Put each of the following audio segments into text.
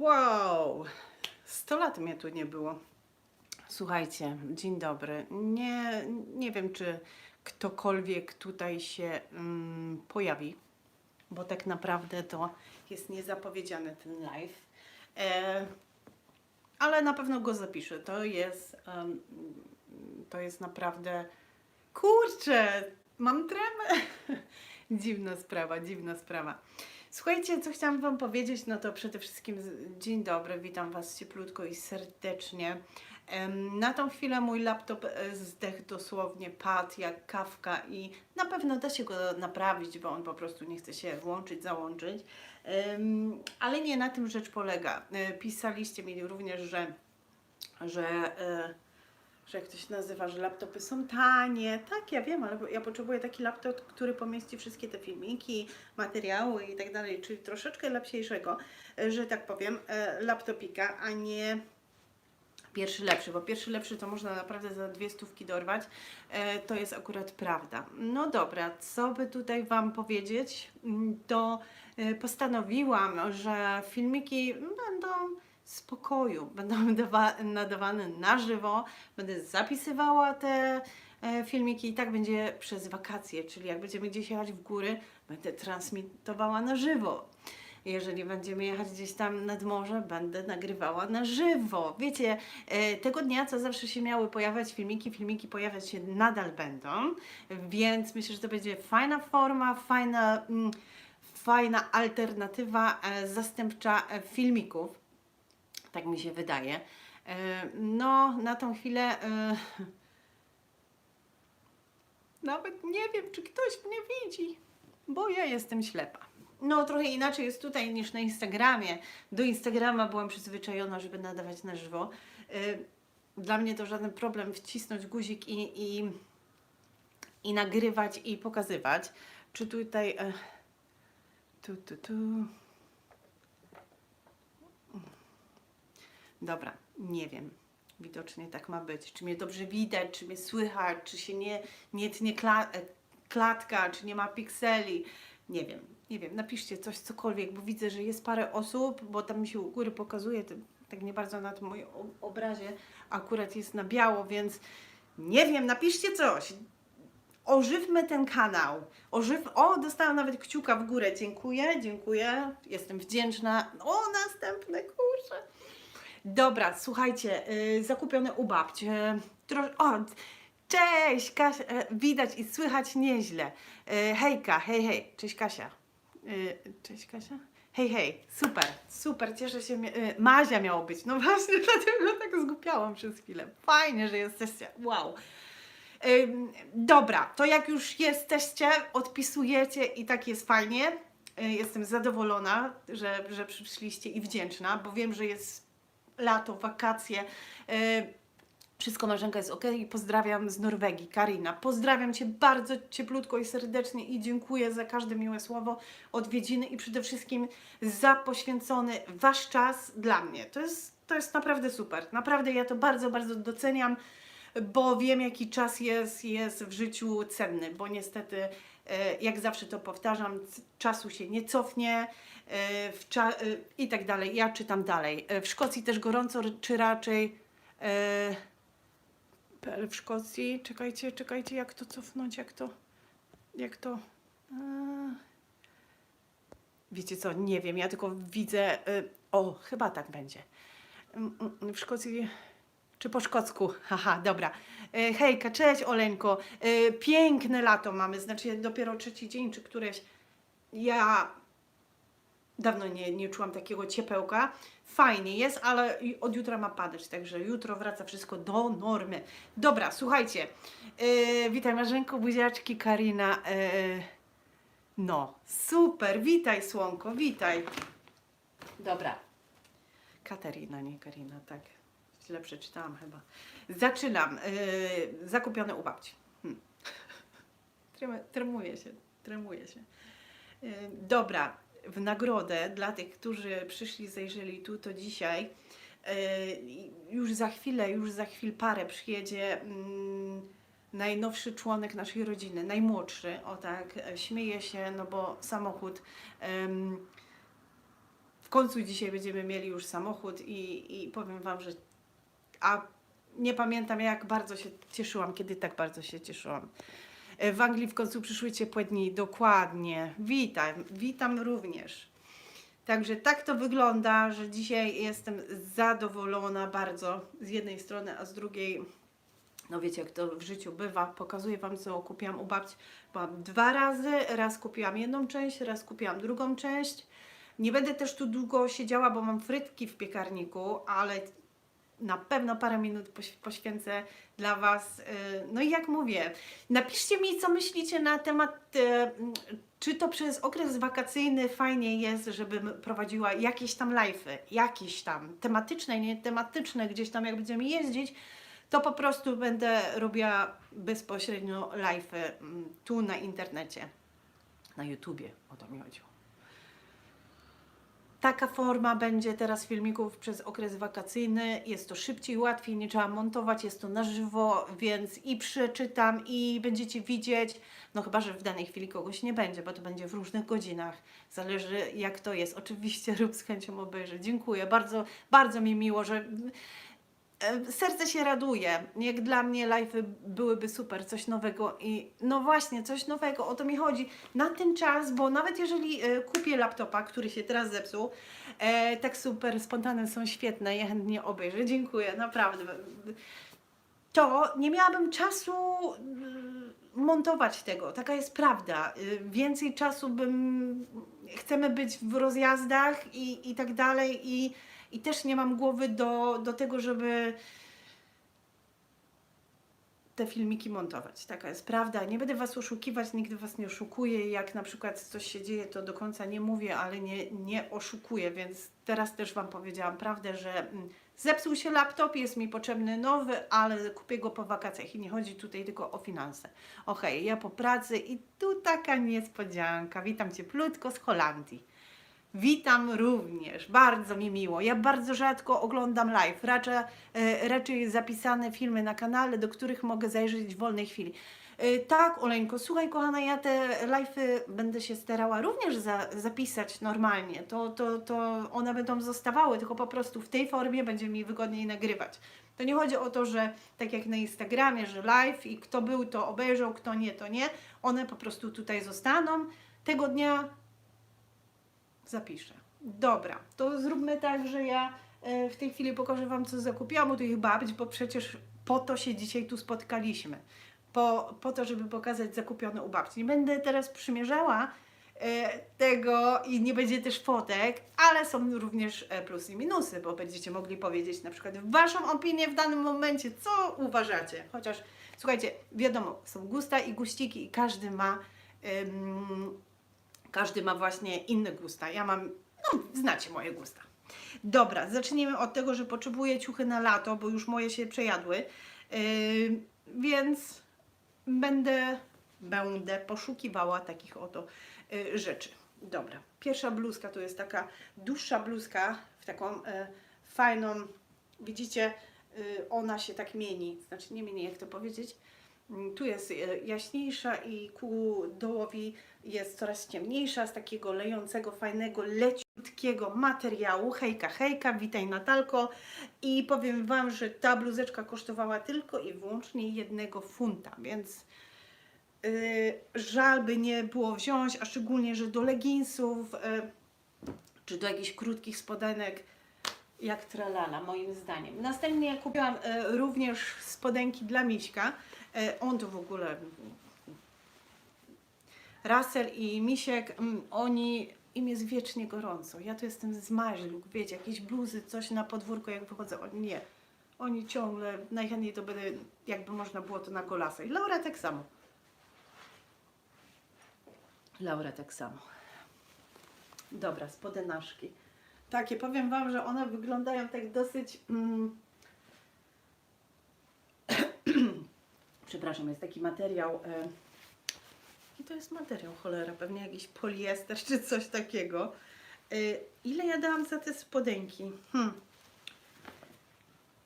Wow, 100 lat mnie tu nie było. Słuchajcie, dzień dobry. Nie, nie wiem, czy ktokolwiek tutaj się mm, pojawi, bo tak naprawdę to jest niezapowiedziany ten live. E, ale na pewno go zapiszę. To jest, em, to jest naprawdę. Kurczę, mam tremę. dziwna sprawa, dziwna sprawa. Słuchajcie, co chciałam Wam powiedzieć, no to przede wszystkim dzień dobry, witam Was cieplutko i serdecznie. Na tą chwilę mój laptop e, zdechł dosłownie, padł jak kawka i na pewno da się go naprawić, bo on po prostu nie chce się włączyć, załączyć. Ale nie na tym rzecz polega. E, Pisaliście mi również, że, że e, że jak to się nazywa, że laptopy są tanie. Tak, ja wiem, ale ja potrzebuję taki laptop, który pomieści wszystkie te filmiki, materiały i tak dalej, czyli troszeczkę lepsiejszego, e, że tak powiem, e, laptopika, a nie pierwszy lepszy, bo pierwszy lepszy to można naprawdę za dwie stówki dorwać. E, to jest akurat prawda. No dobra, co by tutaj Wam powiedzieć? Mm, To postanowiłam, że filmiki będą z pokoju, będą dawa- nadawane na żywo, będę zapisywała te e, filmiki i tak będzie przez wakacje, czyli jak będziemy gdzieś jechać w góry, będę transmitowała na żywo. Jeżeli będziemy jechać gdzieś tam nad morze, będę nagrywała na żywo. Wiecie, e, tego dnia, co zawsze się miały pojawiać filmiki, filmiki pojawiać się nadal będą, więc myślę, że to będzie fajna forma, fajna, mm, fajna alternatywa e, zastępcza filmików. Tak mi się wydaje. E, No, na tą chwilę. e, Nawet nie wiem, czy ktoś mnie widzi, bo ja jestem ślepa. No, trochę inaczej jest tutaj niż na Instagramie. Do Instagrama byłam przyzwyczajona, żeby nadawać na żywo. E, Dla mnie to żaden problem wcisnąć guzik i, i, i nagrywać i pokazywać. Czy tutaj. Tu, tu, tu. Dobra, nie wiem. Widocznie tak ma być. Czy mnie dobrze widać, czy mnie słychać, czy się nie, nie tnie kla, e, klatka, czy nie ma pikseli. Nie wiem, nie wiem. Napiszcie coś, cokolwiek, bo widzę, że jest parę osób, bo tam mi się u góry pokazuje, tak nie bardzo na tym moim obrazie akurat jest na biało, więc nie wiem, napiszcie coś. Ożywmy ten kanał. Ożyw... O, dostałam nawet kciuka w górę. Dziękuję, dziękuję. Jestem wdzięczna. O, następne, kurczę. Dobra, słuchajcie, y, zakupione u babci. Y, tro... O, cześć, Kasia. Y, widać i słychać nieźle. Y, hejka, hej, hej. Cześć, Kasia. Y, cześć, Kasia. Hej, hej, super, super, cieszę się. mia- Y, Mazia miało być. No właśnie, dlatego tak zgupiałam przez chwilę. Fajnie, że jesteście. Wow. Dobra, to jak już jesteście, odpisujecie i tak jest fajnie. Jestem zadowolona, że, że przyszliście i wdzięczna, bo wiem, że jest lato, wakacje. Y, Wszystko Marzenka jest ok pozdrawiam z Norwegii, Karina. Pozdrawiam Cię bardzo cieplutko i serdecznie i dziękuję za każde miłe słowo, odwiedziny i przede wszystkim za poświęcony Wasz czas dla mnie. To jest, to jest naprawdę super. Naprawdę ja to bardzo, bardzo doceniam bo wiem, jaki czas jest, jest w życiu cenny, bo niestety, e, jak zawsze to powtarzam, czasu się nie cofnie e, w cza- e, i tak dalej. Ja czytam dalej. E, W Szkocji też gorąco, czy raczej e, PL w Szkocji, czekajcie, czekajcie, jak to cofnąć, jak to, jak to... e, Wiecie co, nie wiem, ja tylko widzę, e, o, chyba tak będzie. Mm, mm, W Szkocji czy po szkocku? Haha, dobra. E, hejka, cześć Oleńko. E, piękne lato mamy, znaczy dopiero trzeci dzień czy któreś. Ja dawno nie, nie czułam takiego ciepełka. Fajnie jest, ale od jutra ma padać, także jutro wraca wszystko do normy. Dobra, słuchajcie. E, witaj Marzenko, buziaczki, Karina. No, super, witaj Słonko, witaj. Dobra. Katarina, nie Karina, tak. Źle przeczytałam chyba. Zaczynam. Yy, zakupione u babci. Hmm. Trem- Tremuję się, tremuję się. Yy, dobra, w nagrodę dla tych, którzy przyszli, zajrzeli tu, to dzisiaj yy, już za chwilę, już za chwil parę przyjedzie mm, najnowszy członek naszej rodziny, najmłodszy, o tak, e, śmieję się, no bo samochód em, końcu dzisiaj będziemy mieli już samochód i, i powiem Wam, że a nie pamiętam jak bardzo się cieszyłam, kiedy tak bardzo się cieszyłam. E, W Anglii w końcu przyszły ciepłe dni, dokładnie. Witam, witam również. Także tak to wygląda, że dzisiaj jestem zadowolona bardzo z jednej strony, a z drugiej, no wiecie jak to w życiu bywa, pokazuję Wam co kupiłam u babci. Byłam dwa razy, raz kupiłam jedną część, raz kupiłam drugą część. Nie będę też tu długo siedziała, bo mam frytki w piekarniku, ale na pewno parę minut poś- poświęcę dla Was. Yy, No i jak mówię, napiszcie mi, co myślicie na temat, mm, czy to przez okres wakacyjny fajnie jest, żebym prowadziła jakieś tam live'y, jakieś tam tematyczne, nie tematyczne, gdzieś tam jak będziemy jeździć, to po prostu będę robiła bezpośrednio live'y mm, tu na internecie, na YouTubie, o to mi chodziło. Taka forma będzie teraz filmików przez okres wakacyjny. Jest to szybciej, łatwiej, nie trzeba montować, jest to na żywo, więc i przeczytam, i będziecie widzieć. No chyba, że w danej chwili kogoś nie będzie, bo to będzie w różnych godzinach. Zależy jak to jest. Oczywiście rób z chęcią obejrzeć. Dziękuję. Bardzo, bardzo mi miło, że serce się raduje. Jak dla mnie live byłyby super, coś nowego i no właśnie, coś nowego, o to mi chodzi. Na ten czas, bo nawet jeżeli e, kupię laptopa, który się teraz zepsuł, e, tak super, spontane są świetne, ja chętnie obejrzę, dziękuję, naprawdę. To nie miałabym czasu mm, montować tego, taka jest prawda. Y, Więcej czasu bym, chcemy być w rozjazdach i, i tak dalej i i też nie mam głowy do, do tego, żeby te filmiki montować. Taka jest prawda. Nie będę Was oszukiwać, nigdy Was nie oszukuję. Jak na przykład coś się dzieje, to do końca nie mówię, ale nie, nie oszukuję, więc teraz też Wam powiedziałam prawdę, że mm, zepsuł się laptop, jest mi potrzebny nowy, ale kupię go po wakacjach i nie chodzi tutaj tylko o finanse. Okej, ja po pracy i tu taka niespodzianka. Witam Cieplutko z Holandii. Witam również, bardzo mi miło. Ja bardzo rzadko oglądam live, raczej, raczej zapisane filmy na kanale, do których mogę zajrzeć w wolnej chwili. E, Tak, Oleńko, słuchaj kochana, ja te live'y będę się starała również za, zapisać normalnie. To, to, to one będą zostawały, tylko po prostu w tej formie będzie mi wygodniej nagrywać. To nie chodzi o to, że tak jak na Instagramie, że live i kto był, to obejrzał, kto nie, to nie. One po prostu tutaj zostaną. Tego dnia zapiszę. Dobra, to zróbmy tak, że ja e, w tej chwili pokażę Wam, co zakupiłam u tych babci, bo przecież po to się dzisiaj tu spotkaliśmy. Po, po to, żeby pokazać zakupione u babci. Nie będę teraz przymierzała e, tego i nie będzie też fotek, ale są również e, plusy i minusy, bo będziecie mogli powiedzieć na przykład Waszą opinię w danym momencie, co uważacie. Chociaż, słuchajcie, wiadomo, są gusta i guściki i każdy ma... każdy ma właśnie inne gusta. Ja mam, no znacie moje gusta. Dobra, zacznijmy od tego, że potrzebuję ciuchy na lato, bo już moje się przejadły. Yy, więc będę, będę poszukiwała takich oto yy, rzeczy. Dobra, pierwsza bluzka to jest taka dłuższa bluzka w taką yy, fajną, widzicie, yy, ona się tak mieni, znaczy nie mieni, jak to powiedzieć. Mm, Tu jest e, jaśniejsza i ku dołowi jest coraz ciemniejsza, z takiego lejącego, fajnego, leciutkiego materiału. Hejka, hejka, witaj Natalko. I powiem Wam, że ta bluzeczka kosztowała tylko i wyłącznie jednego funta, więc yy, żal by nie było wziąć, a szczególnie, że do leginsów yy, czy do jakichś krótkich spodenek jak tralala, moim zdaniem. Następnie kupiłam e, również spodenki dla Miśka. E, on to w ogóle... Russell i Misiek, mm, oni... Im jest wiecznie gorąco. Ja tu jestem z maźluk, wiecie, jakieś bluzy, coś na podwórko, jak wychodzę. Nie. Oni ciągle, najchętniej to będę, jakby można było to na golasa. I Laura tak samo. Laura tak samo. Dobra, spodenaszki. Takie, powiem Wam, że one wyglądają tak dosyć. Mm, Przepraszam, jest taki materiał. E, I to jest materiał, cholera, pewnie jakiś poliester czy coś takiego. E, ile ja dałam za te spodenki? Hmm.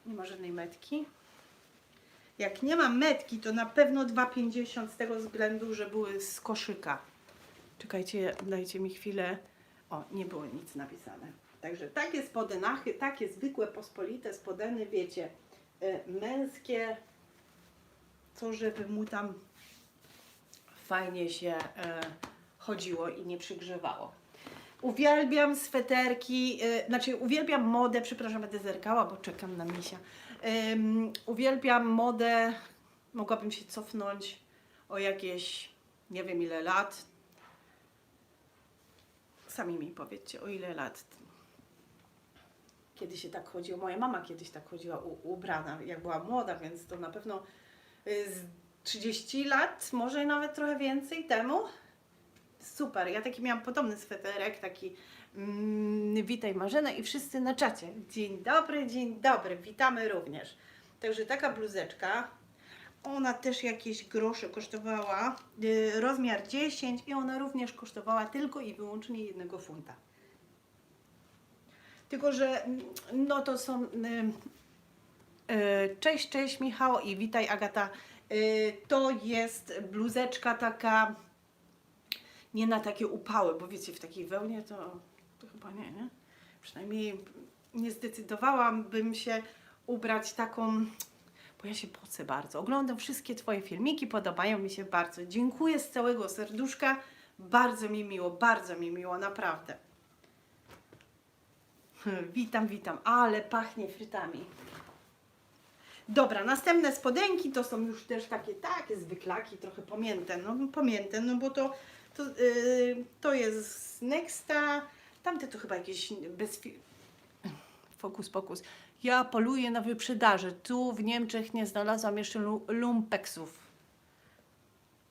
Nie ma żadnej metki. Jak nie ma metki, to na pewno 2,50 z tego względu, że były z koszyka. Czekajcie, dajcie mi chwilę. O, nie było nic napisane. Także takie spodenachy, takie zwykłe, pospolite spodeny, wiecie, e, męskie, co żeby mu tam fajnie się e, chodziło i nie przygrzewało. Uwielbiam sweterki, e, znaczy uwielbiam modę, przepraszam, będę zerkała, bo czekam na misia. Uwielbiam modę, mogłabym się cofnąć o jakieś, nie wiem ile lat. Sami mi powiedzcie, o ile lat. Kiedy się tak chodziło, moja mama kiedyś tak chodziła u, ubrana, jak była młoda, więc to na pewno y, z 30 lat, może nawet trochę więcej temu. Super, ja taki miałam podobny sweterek, taki mm, witaj Marzena i wszyscy na czacie. Dzień dobry, dzień dobry, witamy również. Także taka bluzeczka, ona też jakieś grosze kosztowała, y, rozmiar 10 i ona również kosztowała tylko i wyłącznie jednego funta. Tylko, że mm, no to są... y, y, Cześć, cześć Michał i witaj Agata. Y, To jest bluzeczka taka nie na takie upały, bo wiecie, w takiej wełnie to, to chyba nie, nie? Przynajmniej nie zdecydowałam bym się ubrać taką, bo ja się pocę bardzo. Oglądam wszystkie Twoje filmiki, podobają mi się bardzo. Dziękuję z całego serduszka, bardzo mi miło, bardzo mi miło, naprawdę. Witam, witam, ale pachnie frytami. Dobra, następne spodenki to są już też takie, takie zwyklaki, trochę pomięte, no pomięte, no bo to, to, yy, to jest Nexta, tamte to chyba jakieś bez... Fokus, pokus. Ja poluję na wyprzedaży. Tu w Niemczech nie znalazłam jeszcze lu- lumpeksów.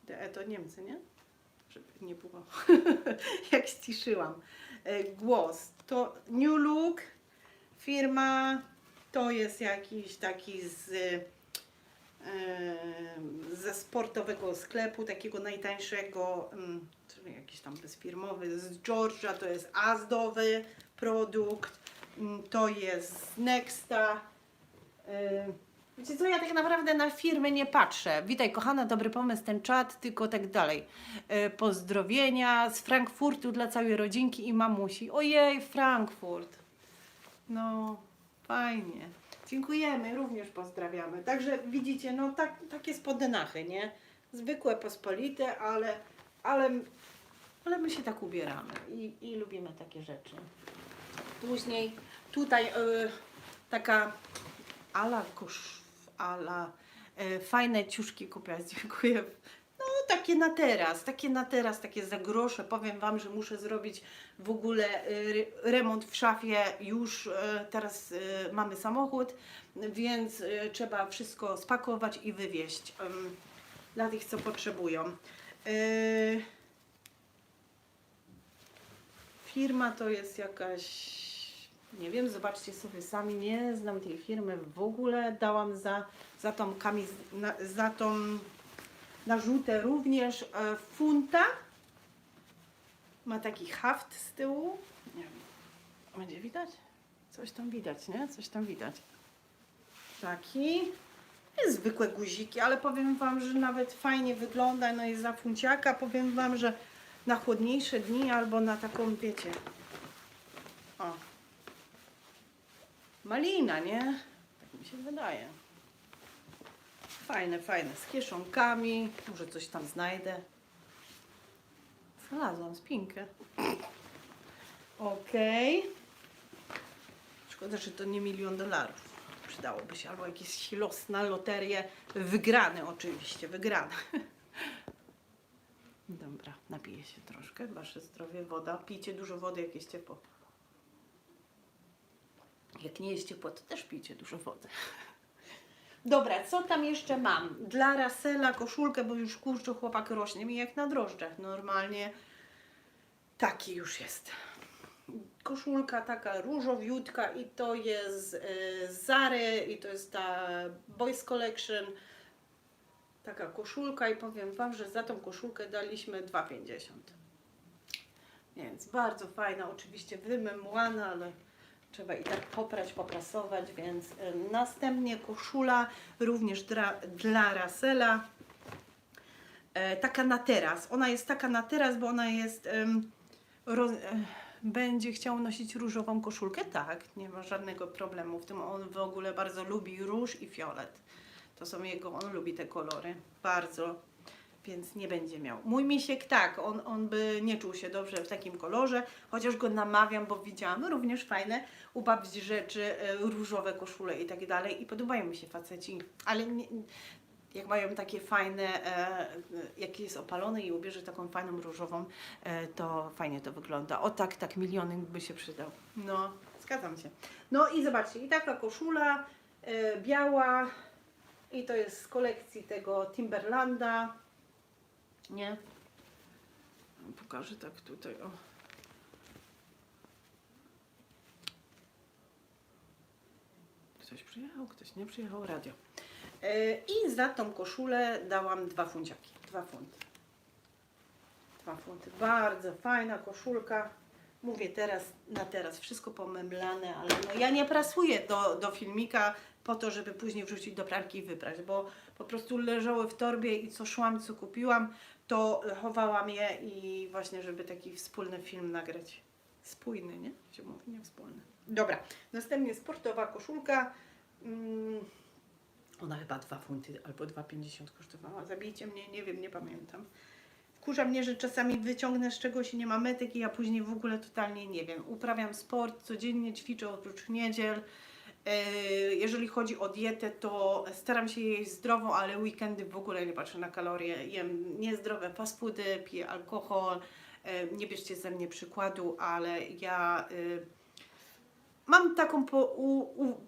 E, to Niemcy, nie? Żeby nie było. Jak ściszyłam. E, Głos. To New Look, firma, to jest jakiś taki z, ze sportowego sklepu, takiego najtańszego, mm, jakiś tam bezfirmowy, z Georgia, to jest azdowy produkt, mm, to jest z Nexta. Wiecie co, ja tak naprawdę na firmy nie patrzę. Witaj kochana, dobry pomysł ten czat, tylko tak dalej. E, Pozdrowienia z Frankfurtu dla całej rodzinki i mamusi. Ojej, Frankfurt. No, fajnie. Dziękujemy, również pozdrawiamy. Także widzicie, no tak, takie spodenachy, nie? Zwykłe, pospolite, ale, ale, ale my się tak ubieramy i, i lubimy takie rzeczy. Później tutaj y, taka ala kosz, ala e, fajne ciuszki kupiłaś, dziękuję. No takie na teraz, takie na teraz, takie za grosze. Powiem Wam, że muszę zrobić w ogóle y, remont w szafie. Już e, teraz e, mamy samochód, więc trzeba wszystko spakować i wywieźć dla tych, co potrzebują. Firma to jest jakaś, nie wiem, zobaczcie sobie sami, nie znam tej firmy w ogóle. Dałam za, za tą kamiz, na, za tą narzutę również e, funta. Ma taki haft z tyłu. Nie wiem, będzie widać? Coś tam widać, nie? Coś tam widać. Taki. Jest zwykłe guziki, ale powiem Wam, że nawet fajnie wygląda. No i za funciaka powiem Wam, że na chłodniejsze dni albo na taką, wiecie, o, malina, nie? Tak mi się wydaje. Fajne, fajne, z kieszonkami, może coś tam znajdę. Znalazłam spinkę. Okej. Szkoda, że to nie milion dolarów. Przydałoby się, albo jakiś los na loterię. Wygrany oczywiście, wygrany. Dobra, napiję się troszkę. Wasze zdrowie, woda. Pijcie dużo wody, jak jest ciepło. Jak nie jest ciepło, to też pijcie dużo wody. Dobra, co tam jeszcze mam? Dla Rasela koszulkę, bo już kurczę chłopak rośnie mi jak na drożdżach. Normalnie taki już jest. Koszulka taka różowiutka i to jest y, z Zary i to jest ta Boys Collection. Taka koszulka i powiem Wam, że za tą koszulkę daliśmy 2,50. Więc bardzo fajna, oczywiście wymemłana, ale trzeba i tak poprać, poprasować, więc y, następnie koszula również dla, dla Rasela. Taka na teraz. Ona jest taka na teraz, bo ona jest roz, e, będzie chciał nosić różową koszulkę, tak, nie ma żadnego problemu w tym. On w ogóle bardzo lubi róż i fiolet. To są jego, on lubi te kolory, bardzo, więc nie będzie miał. Mój misiek tak, on, on by nie czuł się dobrze w takim kolorze, chociaż go namawiam, bo widziałam również fajne u babci rzeczy, e, różowe koszule i tak dalej i podobają mi się faceci, ale nie, jak mają takie fajne, e, e, jak jest opalony i ubierze taką fajną różową, e, to fajnie to wygląda. O tak, tak miliony by się przydał. No, zgadzam się. No i zobaczcie, i taka koszula biała i to jest z kolekcji tego Timberlanda. Nie? Pokażę tak tutaj, o. Ktoś przyjechał, ktoś nie przyjechał, radio. E, I za tą koszulę dałam dwa funciaki. Dwa funty. Dwa funty. Bardzo fajna koszulka. Mówię teraz na teraz, wszystko pomemlane, ale no ja nie prasuję do, do filmika po to, żeby później wrzucić do pralki i wyprać, bo po prostu leżały w torbie i co szłam, co kupiłam, to chowałam je i właśnie, żeby taki wspólny film nagrać. Spójny, nie? Się mówi, nie wspólny. Dobra, następnie sportowa koszulka. Mm, ona chyba 2 funty albo 2,50 kosztowała. Zabijcie mnie, nie wiem, nie pamiętam. Wkurza mnie, że czasami wyciągnę z czegoś i nie ma metyki, ja później w ogóle totalnie nie wiem. Uprawiam sport, codziennie ćwiczę oprócz niedziel. Yy, Jeżeli chodzi o dietę, to staram się jeść zdrowo, ale weekendy w ogóle nie patrzę na kalorie. Jem niezdrowe fast foody, piję alkohol. Yy, Nie bierzcie ze mnie przykładu, ale ja yy, mam taką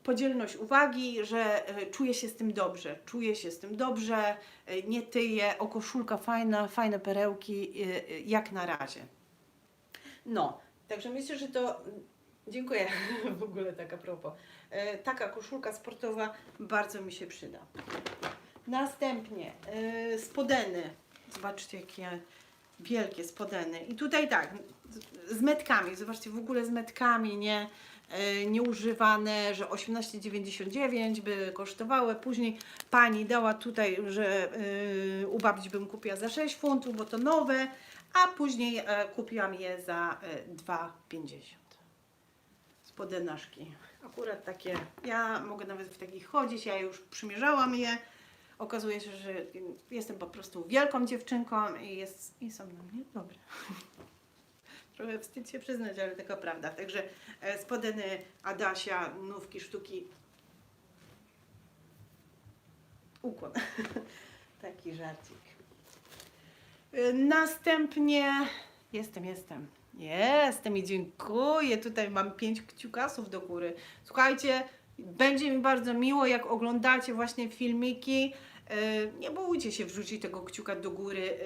podzielność uwagi, że e, czuję się z tym dobrze. Czuję się z tym dobrze, e, nie tyję, o koszulka fajna, fajne perełki, e, e, jak na razie. No, także myślę, że to. Dziękuję w ogóle tak a propos. E, taka koszulka sportowa bardzo mi się przyda. Następnie e, spodeny. Zobaczcie, jakie wielkie spodeny. I tutaj tak, z- z metkami. Zobaczcie, w ogóle z metkami, nie? E, Nieużywane, że 18,99 by kosztowały. Później pani dała tutaj, że e, u babci bym kupiła za 6 funtów, bo to nowe, a później e, kupiłam je za e, 2,50 spodenaszki. Akurat takie, ja mogę nawet w takich chodzić, ja już przymierzałam je. Okazuje się, że jestem po prostu wielką dziewczynką i, jest, i są na mnie dobre. Trochę wstyd się przyznać, ale taka prawda. Także e, spodeny Adasia, nówki, sztuki. Ukłon. Taki żarcik. Y, Następnie jestem, jestem. Jestem i dziękuję. Tutaj mam pięć kciukasów do góry. Słuchajcie, będzie mi bardzo miło, jak oglądacie właśnie filmiki. y, Nie bójcie się wrzucić tego kciuka do góry.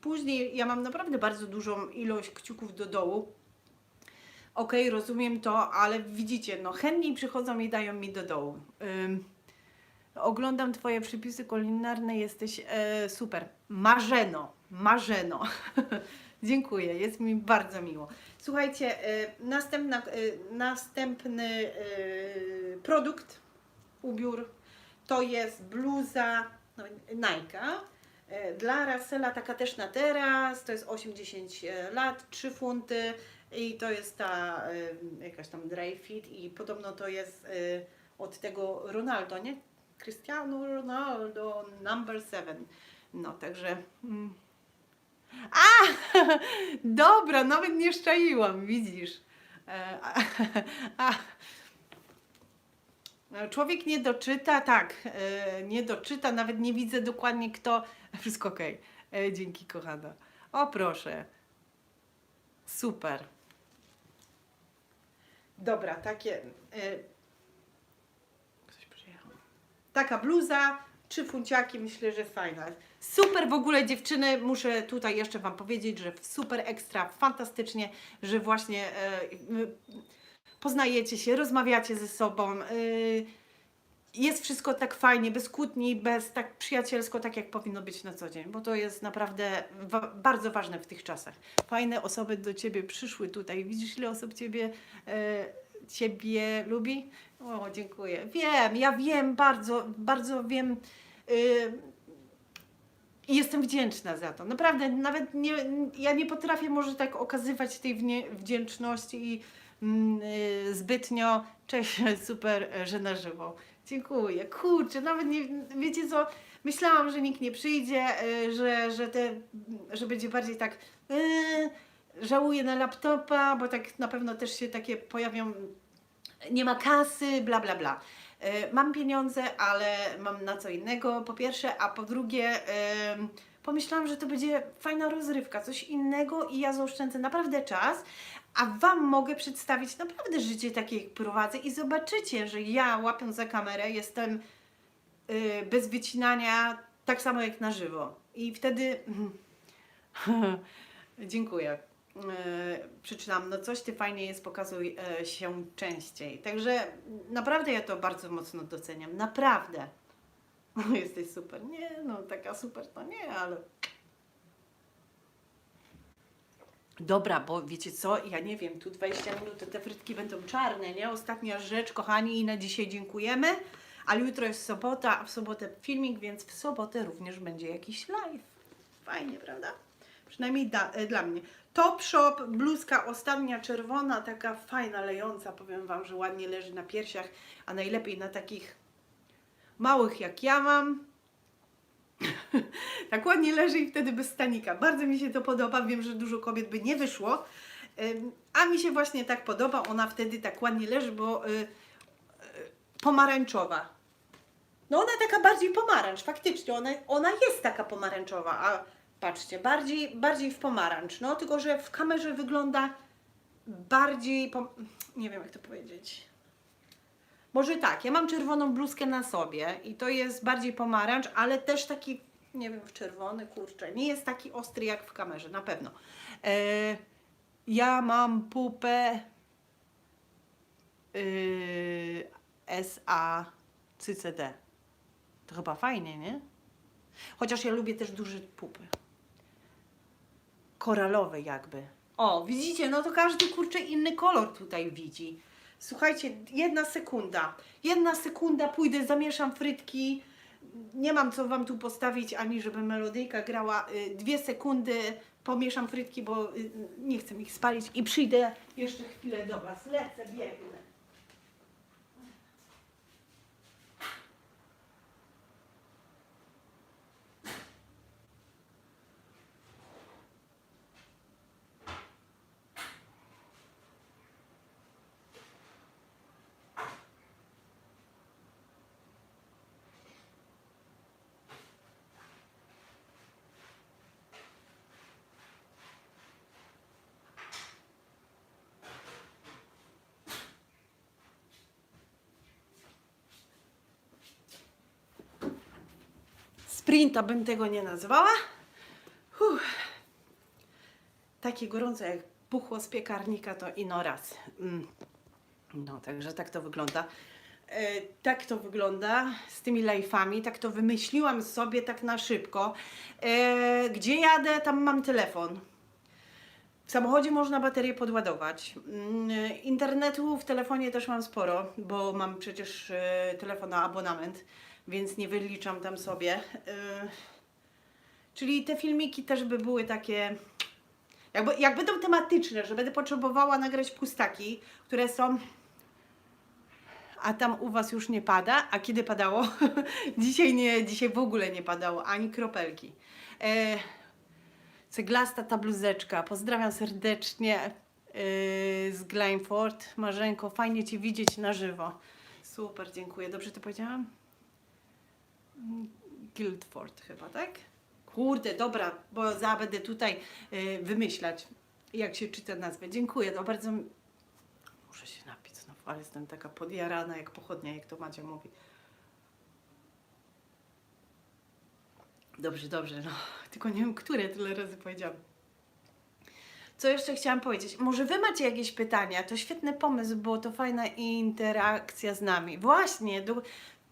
Później ja mam naprawdę bardzo dużą ilość kciuków do dołu. Okej, rozumiem to, ale widzicie, no chętniej przychodzą i dają mi do dołu. Oglądam Twoje przepisy kulinarne, jesteś e, super. Marzeno, marzeno. Dziękuję, jest mi bardzo miło. Słuchajcie, e, następna, e, następny e, produkt, ubiór, to jest bluza no, Nike'a. E, Dla Russella taka też na teraz, to jest 80 lat, 3 funty i to jest ta jakaś tam dry fit i podobno to jest od tego Ronaldo, nie? Cristiano Ronaldo number 7. No, także... Mm. A! Dobra, nawet nie szczaiłam, widzisz. E, a, a, Człowiek nie doczyta, tak, e, nie doczyta, nawet nie widzę dokładnie kto. Wszystko okej. E, Dzięki, kochana. O, proszę. Super. Dobra, takie. Ktoś przyjechał. Taka bluza, trzy funciaki, myślę, że fajna. Super w ogóle dziewczyny, muszę tutaj jeszcze Wam powiedzieć, że super ekstra, fantastycznie, że właśnie e, y, poznajecie się, rozmawiacie ze sobą. y, jest wszystko tak fajnie, bez kłótni, bez tak przyjacielsko, tak jak powinno być na co dzień, bo to jest naprawdę wa- bardzo ważne w tych czasach. Fajne osoby do Ciebie przyszły tutaj. Widzisz, ile osób Ciebie, e, ciebie lubi? O, dziękuję. Wiem, ja wiem bardzo, bardzo wiem. I jestem wdzięczna za to. Naprawdę, nawet nie, ja nie potrafię może tak okazywać tej wdzięczności i mm, y, zbytnio. Cześć, super, e, że na żywo. Dziękuję. Kurczę, nawet nie, wiecie co, myślałam, że nikt nie przyjdzie, y, że, że, te, że będzie bardziej tak y, żałuję na laptopa, bo tak na pewno też się takie pojawią nie ma kasy, bla bla bla. E, Mam pieniądze, ale mam na co innego, po pierwsze, a po drugie pomyślałam, że to będzie fajna rozrywka, coś innego i ja zaoszczędzę naprawdę czas, a Wam mogę przedstawić naprawdę życie takie, jak prowadzę i zobaczycie, że ja łapiąc za kamerę jestem y, bez wycinania tak samo jak na żywo. I wtedy dziękuję. E, przeczytam, no coś ty fajnie jest, pokazuj e, się częściej. Także naprawdę ja to bardzo mocno doceniam. Naprawdę. Jesteś super. Nie, no taka super to nie, ale. Dobra, bo wiecie co, ja nie wiem, tu 20 minut te frytki będą czarne, nie? Ostatnia rzecz, kochani, i na dzisiaj dziękujemy. Ale jutro jest sobota, a w sobotę filmik, więc w sobotę również będzie jakiś live. Fajnie, prawda? Przynajmniej da, e, dla mnie. Top Shop, bluzka ostatnia czerwona, taka fajna, lejąca. Powiem Wam, że ładnie leży na piersiach, a najlepiej na takich małych jak ja mam. tak ładnie leży i wtedy bez stanika. Bardzo mi się to podoba. Wiem, że dużo kobiet by nie wyszło. A mi się właśnie tak podoba. Ona wtedy tak ładnie leży, bo y, y, pomarańczowa. No ona taka bardziej pomarańcz, faktycznie. Ona, ona jest taka pomarańczowa, a patrzcie, bardziej, bardziej w pomarańcz. No tylko, że w kamerze wygląda bardziej, nie wiem jak to powiedzieć. Może tak, ja mam czerwoną bluzkę na sobie i to jest bardziej pomarańcz, ale też taki, nie wiem, czerwony, kurczę, nie jest taki ostry jak w kamerze, na pewno. E, ja mam pupę yy, SA CCD. To chyba fajnie, nie? Chociaż ja lubię też duże pupy. Koralowe jakby. O, widzicie, no to każdy kurczę inny kolor tutaj widzi. Słuchajcie, jedna sekunda. Jedna sekunda, pójdę, zamieszam frytki. Nie mam co wam tu postawić, ani żeby melodyjka grała. Y, Dwie sekundy pomieszam frytki, bo y, nie chcę ich spalić i przyjdę jeszcze chwilę do was. Lecę, biegnę. Sprinta bym tego nie nazwała. Uff. Takie gorące jak puchło z piekarnika to ino raz. Mm. No, także tak to wygląda. E, tak to wygląda z tymi live'ami, tak to wymyśliłam sobie tak na szybko. E, gdzie jadę, tam mam telefon. W samochodzie można baterię podładować. Mm, Internetu w telefonie też mam sporo, bo mam przecież e, telefon na abonament, więc nie wyliczam tam sobie. E, Czyli te filmiki też by były takie. Jakby, jak będą tematyczne, że będę potrzebowała nagrać pustaki, które są. A tam u Was już nie pada. A kiedy padało? dzisiaj nie, dzisiaj w ogóle nie padało, ani kropelki. E, ceglasta ta bluzeczka. Pozdrawiam serdecznie yy, z Glenford. Marzenko, fajnie Cię widzieć na żywo. Super, dziękuję. Dobrze to powiedziałam? Guildford chyba, tak? Kurde, dobra, bo za będę tutaj yy, wymyślać, jak się czyta nazwę. Dziękuję, to bardzo... m- Muszę się napić znowu, ale jestem taka podjarana jak pochodnia, jak to Macia mówi. Dobrze, dobrze, no. Tylko nie wiem, które tyle razy powiedziałam. Co jeszcze chciałam powiedzieć? Może Wy macie jakieś pytania? To świetny pomysł, bo to fajna interakcja z nami. Właśnie, do,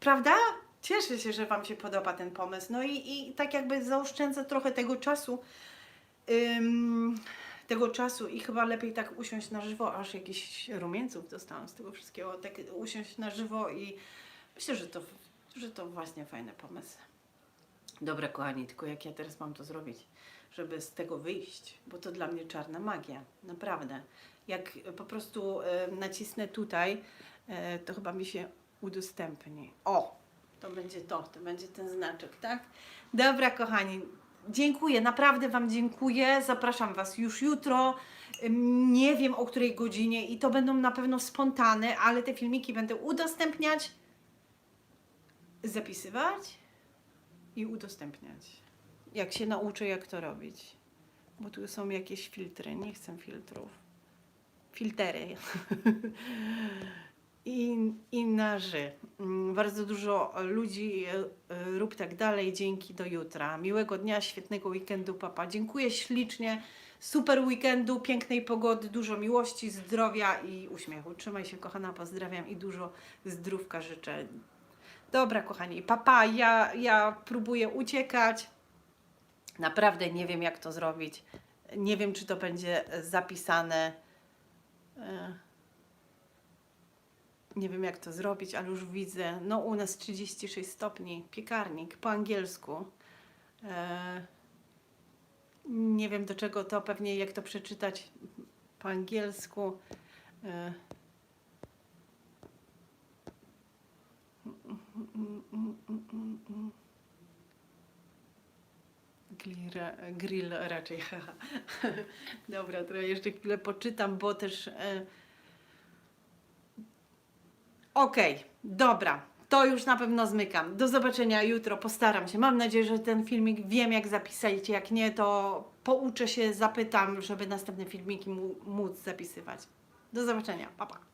prawda? Cieszę się, że Wam się podoba ten pomysł. No i, i tak jakby zaoszczędzę trochę tego czasu. Ym, tego czasu i chyba lepiej tak usiąść na żywo, aż jakichś rumieńców dostałam z tego wszystkiego. Tak usiąść na żywo i myślę, że to, że to właśnie fajny pomysł. Dobra, kochani, tylko jak ja teraz mam to zrobić, żeby z tego wyjść, bo to dla mnie czarna magia, naprawdę. Jak po prostu nacisnę tutaj, e, to chyba mi się udostępni. O, to będzie to, to będzie ten znaczek, tak? Dobra, kochani, dziękuję, naprawdę Wam dziękuję. Zapraszam Was już jutro. Nie wiem o której godzinie i to będą na pewno spontane, ale te filmiki będę udostępniać, zapisywać i udostępniać. Jak się nauczę, jak to robić. Bo tu są jakieś filtry, nie chcę filtrów. Filtery. I, I na ży. Mm, Bardzo dużo ludzi e, e, rób tak dalej. Dzięki do jutra. Miłego dnia, świetnego weekendu, papa. Dziękuję ślicznie. Super weekendu, pięknej pogody, dużo miłości, zdrowia i uśmiechu. Trzymaj się, kochana, pozdrawiam i dużo zdrówka życzę. Dobra, kochani, papa, ja, ja próbuję uciekać. Naprawdę nie wiem, jak to zrobić. Nie wiem, czy to będzie zapisane. E, Nie wiem, jak to zrobić, ale już widzę. No, u nas 36 stopni, piekarnik po angielsku. E, Nie wiem, do czego to pewnie, jak to przeczytać po angielsku. E, Grill, raczej. Dobra, to jeszcze chwilę poczytam, bo też. Okej, dobra. To już na pewno zmykam. Do zobaczenia jutro. Postaram się. Mam nadzieję, że ten filmik wiem, jak zapisać. Jak nie, to pouczę się, zapytam, żeby następne filmiki móc zapisywać. Do zobaczenia. Pa, pa.